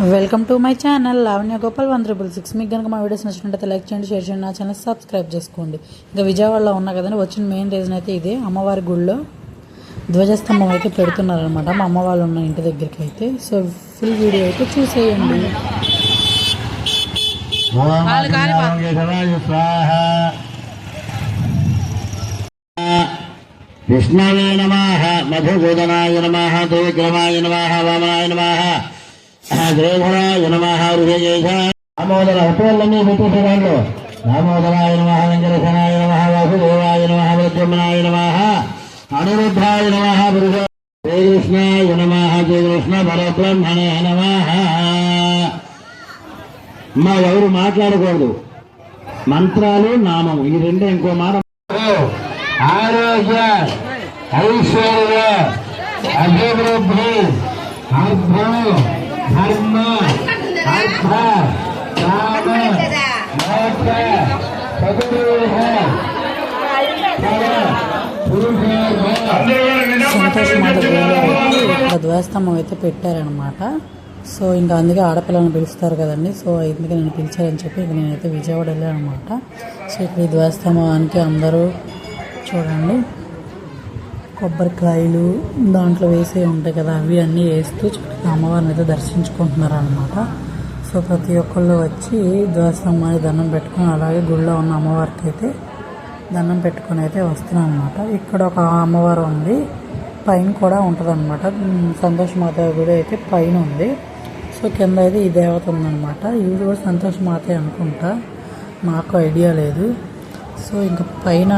Welcome to my channel Lavanya Gopal one triple six మీకు కనుక మా వీడియోస్ నచ్చినట్లయితే లైక్ చేయండి షేర్ చేయండి నా ఛానల్ సబ్స్క్రైబ్ చేసుకోండి. ఇంకా విజయవాడలో ఉన్నా కదండి వచ్చిన మెయిన్ రీజన్ అయితే ఇదే. అమ్మవారి గుళ్ళో ధ్వజస్తంభం అయితే పెడుతున్నారనమాట మా అమ్మ వాళ్ళు ఉన్న ఇంటి దగ్గరికి అయితే. సో ఫుల్ వీడియో అయితే చూసేయండి. విష్ణవే నమ మధుసూదనాయ నమ త్రివిక్రమాయ నమ వామనాయ నమ. ద్రేధరాయ నమ హృదయేశ దామోదర పెట్టేసే దాంట్లో దామోదరాయ నమ వెంకటేశనాయ నమ వాసుదేవాయ నమ ప్రద్యుమ్నాయ నమ అనిరుద్ధాయ నమ పురుష శ్రీకృష్ణాయ నమ శ్రీకృష్ణ పరబ్రహ్మణే నమ. మా ఎవరు మాట్లాడకూడదు. మంత్రాలు నామం ఈ రెండు ఇంకో మాట. ఆరోగ్య ఐశ్వర్య అభివృద్ధి అర్థం ధర్మ అర్థ కామ మోక్ష అయితే ధ్వజస్తంభం అయితే పెట్టారనమాట సో ఇంకా అందుకే ఆడపిల్లలను పిలుస్తారు కదండి. సో ఇందుకే నేను పిలిచారని చెప్పి ఇంక నేనైతే విజయవాడ వెళ్ళాను అనమాట సో ఇక్కడ ఈ ధ్వజస్తంభానికి అందరూ చూడండి. కొబ్బరికాయలు దాంట్లో వేసే ఉంటాయి కదా అవి అన్నీ వేస్తూ చక్కగా అమ్మవారిని అయితే దర్శించుకుంటున్నారు అనమాట సో ప్రతి ఒక్కళ్ళు వచ్చి ధ్వజస్తంభాన్ని దండం పెట్టుకొని అలాగే గుళ్ళో ఉన్న అమ్మవారికి అయితే దండం పెట్టుకొని అయితే వస్తున్నాను అనమాట ఇక్కడ ఒక అమ్మవారు ఉంది పైన కూడా ఉంటుంది అనమాట సంతోష్ మాత గుడి అయితే పైన ఉంది. సో కింద అయితే ఈ దేవత ఉందన్నమాట. ఇది కూడా సంతోష్ మాతే అనుకుంటా నాకు ఐడియా లేదు. సో ఇంకా పైన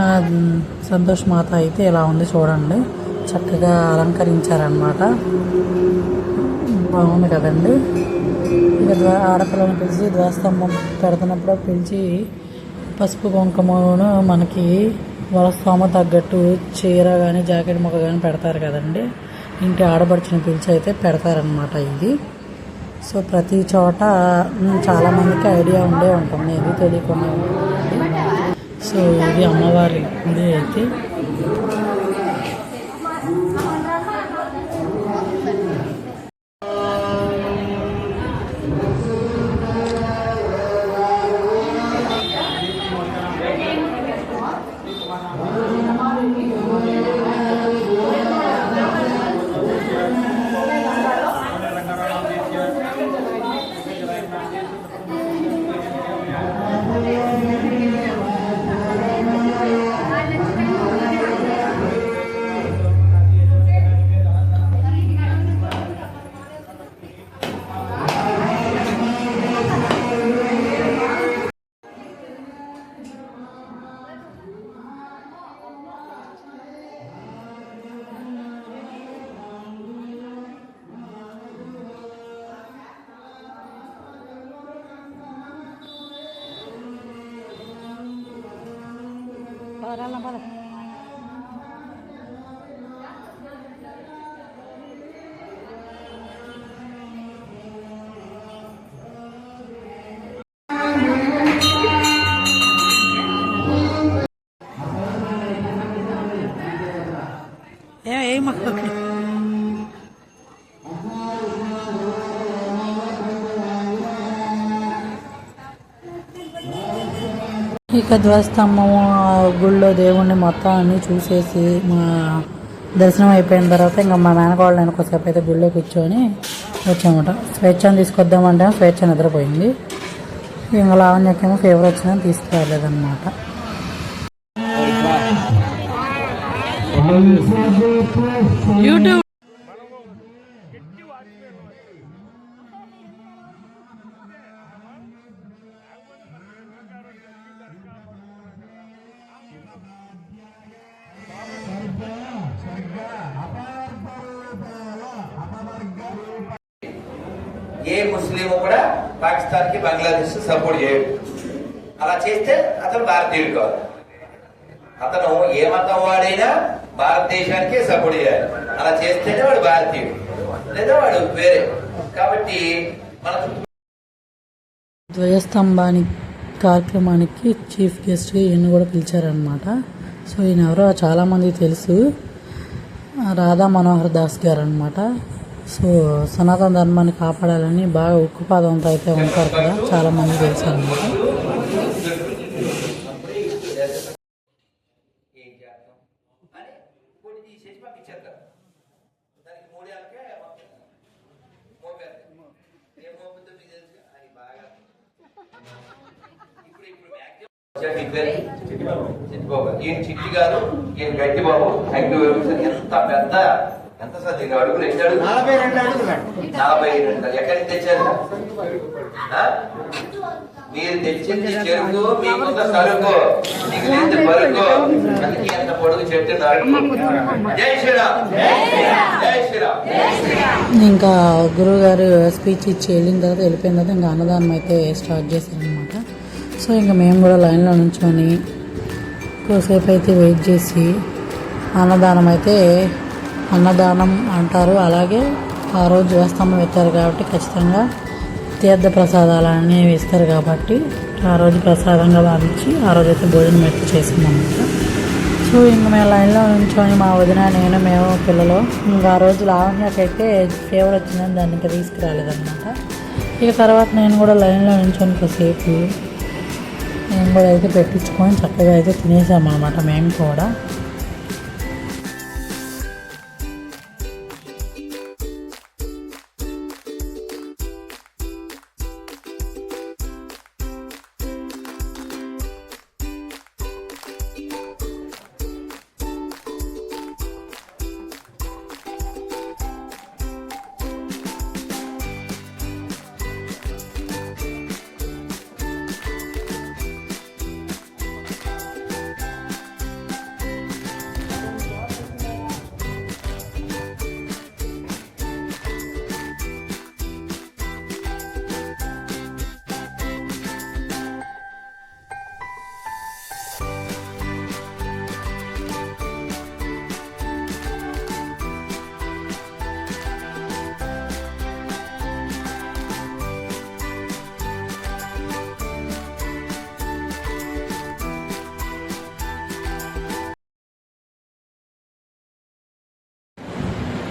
సంతోష్ మాత అయితే ఇలా ఉంది చూడండి. చక్కగా అలంకరించారనమాట బాగుంది కదండి. ఇక ద్వా ఆడపిల్లని పిలిచి ధ్వజస్తంభం పెడుతున్నప్పుడు పిలిచి పసుపు కుంకుమను మనకి వాళ్ళ స్తోమ తగ్గట్టు చీర కానీ జాకెట్ మొక్క కానీ పెడతారు కదండి. ఇంటి ఆడపడుచుని పిలిచి అయితే పెడతారనమాట ఇది. సో ప్రతి చోట చాలామందికి ఐడియా ఉండే ఉంటుంది. ఇది తెలియకుండా సో ఇది అమ్మవారి గుడి అయితే. ఏ ఇక ధ్వజస్తంభము గుళ్ళో దేవుణ్ణి మొత్తం అన్ని చూసేసి మా దర్శనం అయిపోయిన తర్వాత ఇంకా మా మేనకోళ్ళు నేను ఒకసేపు అయితే గుళ్ళో కూర్చొని వచ్చామట. స్వేచ్ఛను తీసుకొద్దామంటే స్వేచ్ఛ నిద్రపోయింది. ఇంకా లావణ్యకేమో ఫీవర్ వచ్చినా తీసుకురాలేదన్నమాట. యూట్యూబ్ ఏ ముస్లిం కూడా పాకిస్తాన్కి బంగ్లాదేశ్ సపోర్ట్ చేయడు. అలా చేస్తే అతను భారతీయుడు కాదు. అతను ఏ మతం వాడైనా భారతదేశానికే సపోర్ట్ చేయాలి. అలా చేస్తేనే వాడు భారతీయుడు. లేదా వాడు వేరే. కాబట్టి మన ధ్వజస్తంభాని కార్యక్రమానికి చీఫ్ గెస్ట్గా ఈయన కూడా పిలిచారనమాట సో ఈయన ఎవరో చాలామంది తెలుసు. రాధా మనోహర్ దాస్ గారు అనమాట సో సనాతన ధర్మాన్ని కాపాడాలని బాగా ఉక్కుపాదంతో అయితే ఉంటారు కదా చాలా మంది తెలుసు అనమాట ఈయన చిట్టి గారు ఈయన గట్టి బాబు ఐదు ఎంత పెద్ద ఎంత సార్ దీని అడుగులు? ఎన్ని అడుగులు? నలభై రెండు అడుగులు నలభై రెండు. ఎక్కడి నుంచి తెచ్చారు? మీరు తెచ్చింది చెరుకు మీకున్న సరుకు. లేదు పరుకు? అందుకే అంత పొడుగు చెట్టు నరుకు జై శ్రీరామ్. జై శ్రీరామ్. ఇంకా గురువుగారు స్పీచ్ ఇచ్చి వెళ్ళిన తర్వాత వెళ్ళిపోయిన తర్వాత ఇంకా అన్నదానం అయితే స్టార్ట్ చేశారనమాట సో ఇంకా మేము కూడా లైన్లో నుంచొని కొద్దిసేపు అయితే వెయిట్ చేసి అన్నదానం అయితే అన్నదానం అంటారు. అలాగే ఆ రోజు వేస్తాము ఇస్తారు కాబట్టి ఖచ్చితంగా తీర్థ ప్రసాదాలు అనేవి ఇస్తారు కాబట్టి ఆ రోజు ప్రసాదంగా భావించి ఆ రోజు అయితే భోజనం అయితే చేసిందన్నమాట సో ఇంక మేము లైన్లో నుంచొని మా వదిన నేను మేము పిల్లలు ఇంకా ఆ రోజు లావణ్యకైతే ఫీవర్ వచ్చిందని దాన్ని ఇంకా తీసుకురాలేదన్నమాట. ఇక తర్వాత నేను కూడా లైన్లో నుంచొని కాసేపు నేను కూడా అయితే పెట్టించుకొని చక్కగా అయితే తినేసాము అనమాట మేము కూడా.